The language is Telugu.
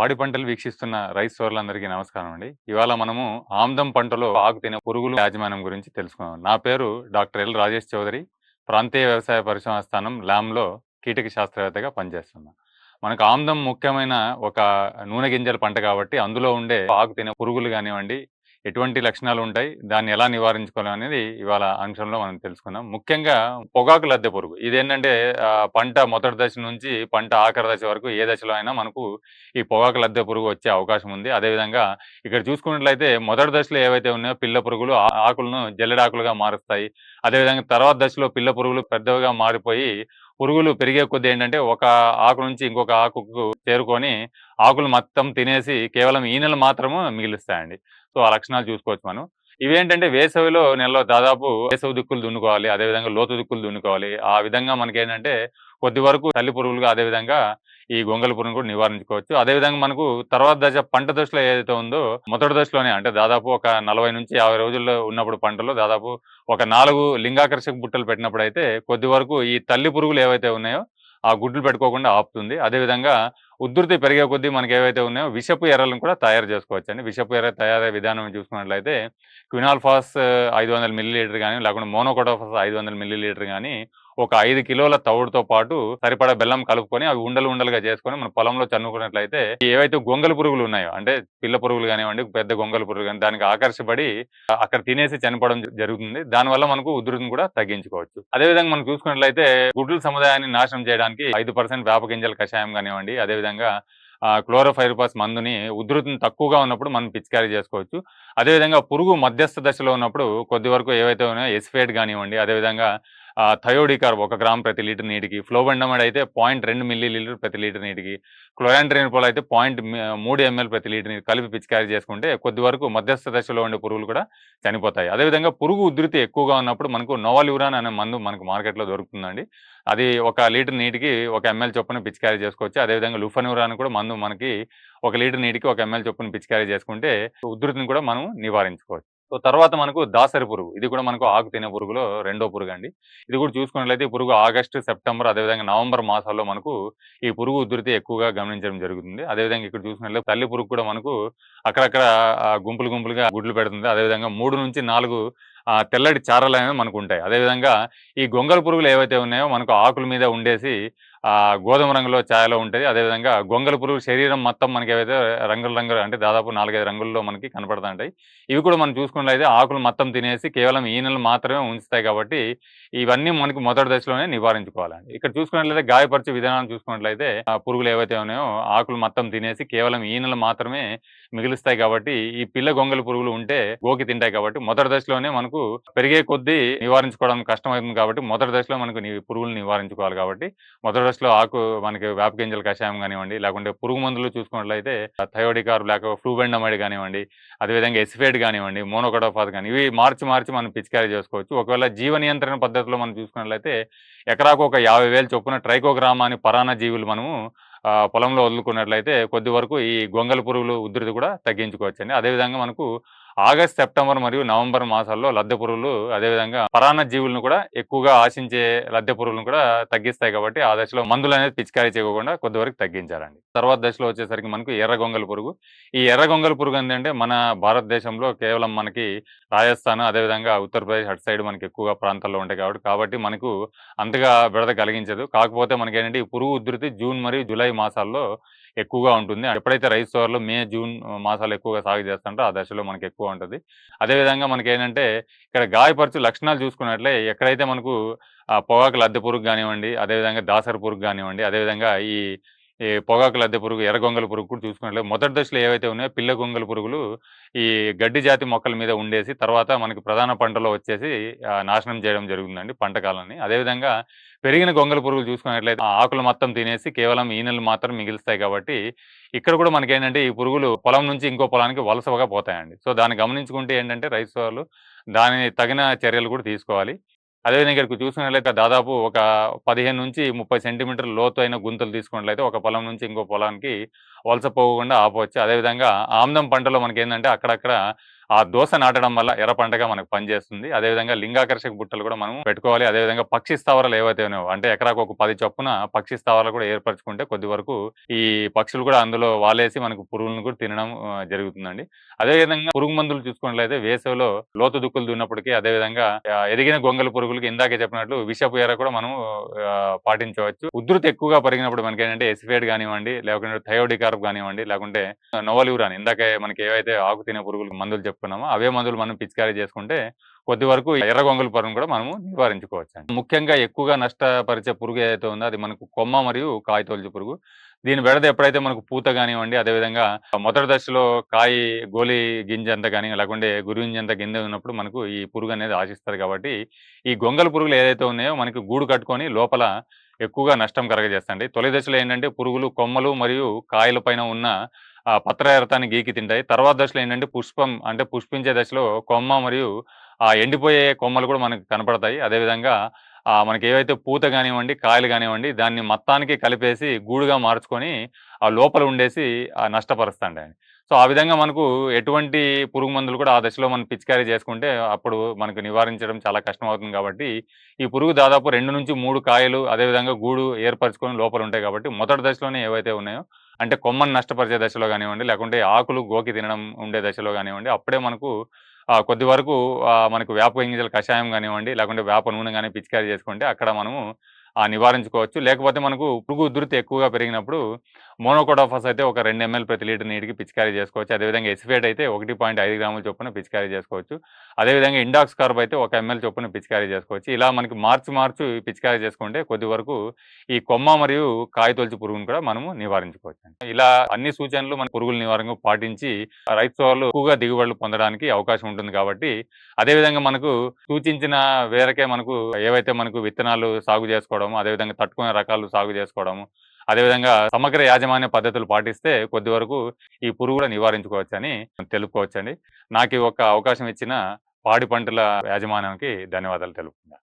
పాడి పంటలు వీక్షిస్తున్న రైస్ సోర్లందరికీ నమస్కారం అండి. ఇవాళ మనము ఆమ్దం పంటలో ఆకు తినే పురుగులు యాజమాన్యం గురించి తెలుసుకున్నాం నా పేరు డాక్టర్ ఎల్ రాజేష్ చౌదరి. ప్రాంతీయ వ్యవసాయ పరిశోధన స్థానం ల్యామ్లో కీటక శాస్త్రవేత్తగా పనిచేస్తున్నా మనకు ఆమ్దం ముఖ్యమైన ఒక నూనె గింజల పంట కాబట్టి అందులో ఉండే ఆకు తినే పురుగులు కానివ్వండి ఎటువంటి లక్షణాలు ఉంటాయి? దాన్ని ఎలా నివారించుకోవాలి అనేది ఇవాళ అంశంలో మనం తెలుసుకుందాం. ముఖ్యంగా పొగాకు లద్దె పురుగు. ఇదేంటంటే పంట మొదటి దశ నుంచి పంట ఆఖరి దశ వరకు ఏ దశలో అయినా మనకు ఈ పొగాకు లద్దె పురుగు వచ్చే అవకాశం ఉంది. అదేవిధంగా ఇక్కడ చూసుకున్నట్లయితే మొదటి దశలో ఏవైతే ఉన్నాయో పిల్ల పురుగులు ఆ- ఆకులను జల్లెడాకులుగా మారుస్తాయి. అదేవిధంగా తర్వాత దశలో పిల్ల పురుగులు పెద్దవిగా మారిపోయి పురుగులు పెరిగే కొద్దీ ఏంటంటే ఒక ఆకు నుంచి ఇంకొక ఆకుకు చేరుకొని ఆకులు మొత్తం తినేసి కేవలం ఈనెలు మాత్రము మిగిలిస్తాయండి. సో ఆ లక్షణాలు చూసుకోవచ్చు మనం. ఇవేంటంటే వేసవిలో నెలలో దాదాపు వేసవి దిక్కులు దున్నుకోవాలి అదేవిధంగా లోతు దిక్కులు దున్నుకోవాలి. ఆ విధంగా మనకి ఏంటంటే కొద్ది వరకు తల్లి పురుగులుగా అదేవిధంగా ఈ గొంగళి పురుగును కూడా నివారించుకోవచ్చు. అదేవిధంగా మనకు తర్వాత దశ పంట దశలో ఏదైతే ఉందో మొదటి దశలోనే అంటే దాదాపు ఒక నలభై నుంచి యాభై రోజుల్లో ఉన్నప్పుడు పంటలో దాదాపు ఒక నాలుగు లింగాకర్షక బుట్టలు పెట్టినప్పుడు అయితే కొద్ది వరకు ఈ తల్లి పురుగులు ఏవైతే ఉన్నాయో ఆ గుడ్లు పెట్టుకోకుండా ఆపుతుంది. అదేవిధంగా ఉధృతి పెరిగే కొద్దీ మనకి ఏవైతే ఉన్నాయో విషపు ఎర్రలను కూడా తయారు చేసుకోవచ్చు అండి విషపు ఎర్ర తయారయ్యే విధానం చూసుకున్నట్లయితే క్వినాల్ఫాస్ ఐదు వందల మిల్లీలీటర్ కానీ లేకుండా మోనోకోటోఫాస్ ఐదు వందల మిల్లీలీటర్ కానీ ఒక ఐదు కిలోల తవుడుతో పాటు సరిపడా బెల్లం కలుపుకొని అవి ఉండలు ఉండలుగా చేసుకొని మన పొలంలో చన్నుకున్నట్లయితే ఏవైతే గొంగల పురుగులు ఉన్నాయో అంటే పిల్ల పురుగులు కానివ్వండి పెద్ద గొంగల పురుగు కానీ దానికి ఆకర్షపడి అక్కడ తినేసి చనిపోవడం జరుగుతుంది. దానివల్ల మనకు ఉధృతిని కూడా తగ్గించుకోవచ్చు. అదేవిధంగా మనం చూసుకున్నట్లయితే గుడ్ల సముదాయాన్ని నాశనం చేయడానికి ఐదు పర్సెంట్ వేప గింజల కషాయం కానివ్వండి అదేవిధంగా క్లోరోఫైరిపాస్ మందుని ఉధృతిని తక్కువగా ఉన్నప్పుడు మనం పిచికారీ చేసుకోవచ్చు. అదేవిధంగా పురుగు మధ్యస్థ దశలో ఉన్నప్పుడు కొద్ది వరకు ఏవైతే ఉన్నాయో ఎస్ఫేట్ కానివ్వండి అదేవిధంగా ఆ, థయోడికార్ ఒక గ్రామ్ ప్రతి లీటర్ నీటికి ఫ్లోబెండమైడ్ అయితే పాయింట్ రెండు మిల్లీ లీటర్ ప్రతి లీటర్ నీటికి క్లోరాంట్రినిపోల్ అయితే పాయింట్ మూడు ఎంఎల్ ప్రతి లీటర్ నీరు కలిపి పిచికారీ చేసుకుంటే కొద్ది వరకు మధ్యస్థ దశలో ఉండే పురుగులు కూడా చనిపోతాయి. అదేవిధంగా పురుగు ఉధృతి ఎక్కువగా ఉన్నప్పుడు మనకు నోవాల్యూరాన్ అనే మందు మనకు మార్కెట్లో దొరుకుతుందండి. అది ఒక లీటర్ నీటికి ఒక ఎంఎల్ చొప్పున పిచికారీ చేసుకోవచ్చు. అదేవిధంగా లుఫన్యూరాన్ కూడా మందు మనకి ఒక లీటర్ నీటికి ఒక ఎంఎల్ చొప్పున పిచికారీ చేసుకుంటే ఉధృతిని కూడా మనం నివారించుకోవచ్చు. సో తర్వాత మనకు దాసరి పురుగు. ఇది కూడా మనకు ఆకు తినే పురుగులో రెండో పురుగు అండి. ఇది కూడా చూసుకున్నట్లయితే ఈ పురుగు ఆగస్టు సెప్టెంబర్ అదేవిధంగా నవంబర్ మాసాల్లో మనకు ఈ పురుగు ఉధృతి ఎక్కువగా గమనించడం జరుగుతుంది. అదేవిధంగా ఇక్కడ చూసుకున్నట్లయితే తల్లి పురుగు కూడా మనకు అక్కడక్కడ గుంపులు గుంపులుగా గుడ్లు పెడుతుంది. అదేవిధంగా మూడు నుంచి నాలుగు ఆ, తెల్లటి చారలు అనేవి మనకు ఉంటాయి అదేవిధంగా ఈ గొంగల పురుగులు ఏవైతే ఉన్నాయో మనకు ఆకుల మీద ఉండేసి ఆ గోధుమ రంగులో ఛాయలో ఉంటుంది. అదేవిధంగా గొంగల పురుగు శరీరం మొత్తం మనకి ఏవైతే రంగుల రంగులు అంటే దాదాపు నాలుగైదు రంగుల్లో మనకి కనపడుతుంటాయి ఇవి కూడా మనం చూసుకున్నట్లయితే ఆకులు మొత్తం తినేసి కేవలం ఈనెలు మాత్రమే ఉంచుతాయి కాబట్టి ఇవన్నీ మనకి మొదటి దశలోనే నివారించుకోవాలండి. ఇక్కడ చూసుకున్నట్లయితే గాయపరిచే విధానం చూసుకున్నట్లయితే ఆ పురుగులు ఏవైతే ఉన్నాయో ఆకులు మొత్తం తినేసి కేవలం ఈనెలు మాత్రమే మిగులుస్తాయి కాబట్టి ఈ పిల్ల గొంగల పురుగులు ఉంటే గోకి తింటాయి కాబట్టి మొదటి దశలోనే మనకు పెరిగే కొద్దీ నివారించుకోవడం కష్టమవుతుంది కాబట్టి మొదటి దశలో మనకు పురుగులు నివారించుకోవాలి కాబట్టి మొదటి దశలో ఆకు మనకి వేప గింజల కషాయం కానివ్వండి లేకుంటే పురుగు మందులు చూసుకున్నట్లయితే థయోడికార్ లేక ఫ్లూబెండమైడ్ కానివ్వండి అదేవిధంగా ఎసిఫేట్ కానివ్వండి మోనోకోటోఫాస్ కానీ ఇవి మార్చి మార్చి మనం పిచికారీ చేసుకోవచ్చు. ఒకవేళ జీవ నియంత్రణ పద్ధతిలో మనం చూసుకున్నట్లయితే ఎకరాకు ఒక యాభై వేలు చొప్పున ట్రైకోగ్రామా అని పరాన్న జీవులు మనము ఆ, పొలంలో వదులుకున్నట్లయితే కొద్ది వరకు ఈ గొంగల పురుగులు ఉధృతి కూడా తగ్గించుకోవచ్చండి. అదేవిధంగా మనకు ఆగస్ట్ సెప్టెంబర్ మరియు నవంబర్ మాసాల్లో లద్దె పురుగులు అదేవిధంగా పరాన్న జీవులను కూడా ఎక్కువగా ఆశించే లద్దె పురుగులను కూడా తగ్గిస్తాయి కాబట్టి ఆ దశలో మందులు అనేది పిచికారీ చేయకుండా కొద్ది వరకు తగ్గించాలండి. తర్వాత దశలో వచ్చేసరికి మనకు ఎర్ర గొంగల పురుగు. ఈ ఎర్ర గొంగల పురుగు ఏంటంటే మన భారతదేశంలో కేవలం మనకి రాజస్థాన్ అదేవిధంగా ఉత్తరప్రదేశ్ అటు సైడ్ మనకి ఎక్కువగా ప్రాంతాల్లో ఉంటాయి కాబట్టి కాబట్టి మనకు అంతగా బెడద కలిగించదు. కాకపోతే మనకి ఏంటంటే ఈ పురుగు ఉధృతి జూన్ మరియు జూలై మాసాల్లో ఎక్కువగా ఉంటుంది. ఎప్పుడైతే రైస్ సోర్లు మే జూన్ మాసాలు ఎక్కువగా సాగు చేస్తుంటో ఆ దశలో మనకి ఎక్కువ ఉంటుంది. అదేవిధంగా మనకి ఏంటంటే ఇక్కడ గాయపరచు లక్షణాలు చూసుకున్నట్లే ఎక్కడైతే మనకు ఆ పొగాకు లద్దె పురుగు కానివ్వండి అదేవిధంగా దాసరి పురుగు కానివ్వండి అదేవిధంగా ఈ ఈ పొగాకు లద్దె పురుగు ఎర్రగొంగల పురుగు కూడా చూసుకున్నట్లే. మొదటి దశలో ఏవైతే ఉన్నాయో పిల్ల గొంగల పురుగులు ఈ గడ్డి జాతి మొక్కల మీద ఉండేసి తర్వాత మనకి ప్రధాన పంటలో వచ్చేసి నాశనం చేయడం జరుగుతుందండి పంట అదేవిధంగా పెరిగిన గొంగల పురుగులు చూసుకున్నట్లయితే ఆకులు మొత్తం తినేసి కేవలం ఈనెలు మాత్రం మిగులుస్తాయి కాబట్టి ఇక్కడ కూడా మనకి ఏంటంటే ఈ పురుగులు పొలం నుంచి ఇంకో పొలానికి వలసగా పోతాయండి. సో దాన్ని గమనించుకుంటే ఏంటంటే రైతు వాళ్ళు దాని తగిన చర్యలు కూడా తీసుకోవాలి. అదేవిధంగా ఇక్కడికి చూసుకున్నట్లయితే దాదాపు ఒక పదిహేను నుంచి ముప్పై సెంటీమీటర్ల లోతు అయిన గుంతలు తీసుకున్నట్లయితే ఒక పొలం నుంచి ఇంకో పొలానికి వలస పోకుండా ఆపవచ్చు. అదేవిధంగా ఆమ్దం పంటలో మనకి ఏంటంటే అక్కడక్కడ ఆ దోశ నాటడం వల్ల ఎర్ర పంటగా మనకు పనిచేస్తుంది. అదేవిధంగా లింగాకర్షక బుట్టలు కూడా మనం పెట్టుకోవాలి. అదేవిధంగా పక్షి స్థావరాలు ఏవైతే ఉన్నాయో అంటే ఎకరాకు ఒక పది చొప్పున పక్షి స్థావరాలు కూడా ఏర్పరచుకుంటే కొద్ది వరకు ఈ పక్షులు కూడా అందులో వాలేసి మనకు పురుగులను కూడా తినడం జరుగుతుందండి. అదేవిధంగా పురుగు మందులు చూసుకున్నట్లయితే వేసవిలో లోతు దుక్కులు దున్నప్పటికీ అదేవిధంగా ఎదిగిన గొంగల పురుగులకి ఇందాకే చెప్పినట్లు విషపు ఎర కూడా మనం ఆ, పాటించవచ్చు. ఉధృతి ఎక్కువగా పెరిగినప్పుడు మనకి ఏంటంటే ఎసిఫేట్ కానివ్వండి లేకుంటే థయోడికార్ కానివ్వండి లేకుంటే నోవలివురాన్ ఇందాకే మనకి ఏవైతే ఆకు తినే పురుగులు మందులు చెప్పుకున్నామో అవే మందులు మనం పిచికారీ చేసుకుంటే కొద్ది వరకు ఎర్ర గొంగల పురుగును కూడా మనము నివారించుకోవచ్చు ముఖ్యంగా ఎక్కువగా నష్టపరిచే పురుగు ఏదైతే ఉందో అది మనకు కొమ్మ మరియు కాయ తొలచు పురుగు. దీని బెడద ఎప్పుడైతే మనకు పూత కానివ్వండి అదేవిధంగా మొదటి దశలో కాయ గోలి గింజ అంత కానీ లేకుంటే గురించి అంత గింజ ఉన్నప్పుడు మనకు ఈ పురుగు అనేది ఆశిస్తారు కాబట్టి ఈ గొంగల పురుగులు ఏదైతే ఉన్నాయో మనకి గూడు కట్టుకొని లోపల ఎక్కువగా నష్టం కలగజేస్తాయండి. తొలి దశలో ఏంటంటే పురుగులు కొమ్మలు మరియు కాయల పైన ఉన్న ఆ పత్రహరితాన్ని గీకి తింటాయి. తర్వాత దశలో ఏంటంటే పుష్పం అంటే పుష్పించే దశలో కొమ్మ మరియు ఆ ఎండిపోయే కొమ్మలు కూడా మనకు కనపడతాయి. అదేవిధంగా మనకి ఏవైతే పూత కానివ్వండి కాయలు కానివ్వండి దాన్ని మొత్తానికి కలిపేసి గూడుగా మార్చుకొని ఆ లోపల ఉండేసి నష్టపరుస్తాండి సో ఆ విధంగా మనకు ఎటువంటి పురుగు మందులు కూడా ఆ దశలో మనం పిచికారీ చేసుకుంటే అప్పుడు మనకు నివారించడం చాలా కష్టం అవుతుంది కాబట్టి ఈ పురుగు దాదాపు రెండు నుంచి మూడు కాయలు అదేవిధంగా గూడు ఏర్పరచుకొని లోపల ఉంటాయి కాబట్టి మొదటి దశలోనే ఏవైతే ఉన్నాయో అంటే కొమ్మని నష్టపరిచే దశలో కానివ్వండి లేకుంటే ఆకులు గోకి తినడం ఉండే దశలో కానివ్వండి అప్పుడే మనకు కొద్ది వరకు మనకు వేప గింజల కషాయం కానివ్వండి లేకుంటే వేప నూనె కానీ పిచికారీ చేసుకుంటే అక్కడ మనము నివారించుకోవచ్చు. లేకపోతే మనకు పురుగు ఉధృతి ఎక్కువగా పెరిగినప్పుడు మోనోకోటోఫాస్ అయితే ఒక రెండు ఎంఎల్ ప్రతి లీటర్ నీటికి పిచికారీ చేసుకోవచ్చు. అదేవిధంగా ఎసిఫేట్ అయితే ఒకటి పాయింట్ ఐదు గ్రాముల చొప్పున పిచికారీ చేసుకోవచ్చు. అదేవిధంగా ఇండాక్స్ కార్బ్ అయితే ఒక ఎంఎల్ చొప్పున పిచికారీ చేసుకోవచ్చు. ఇలా మనకి మార్చి మార్చి పిచికారీ చేసుకుంటే కొద్ది వరకు ఈ కొమ్మ మరియు కాయ తొలచి పురుగును కూడా మనము నివారించుకోవచ్చు ఇలా అన్ని సూచనలు మన పురుగుల నివారణకు పాటించి రైతు సోదరులు ఎక్కువగా దిగుబడులు పొందడానికి అవకాశం ఉంటుంది కాబట్టి అదేవిధంగా మనకు సూచించిన వేరకే మనకు ఏవైతే మనకు విత్తనాలు సాగు చేసుకోవడం అదేవిధంగా తట్టుకునే రకాలు సాగు చేసుకోవడము అదేవిధంగా సమగ్ర యాజమాన్య పద్ధతులు పాటిస్తే కొద్ది వరకు ఈ పురుగు కూడా నివారించుకోవచ్చు తెలుపుకోవచ్చండి. నాకు ఒక అవకాశం ఇచ్చిన పాడి పంటల యాజమాన్యానికి ధన్యవాదాలు తెలుపుతున్నాను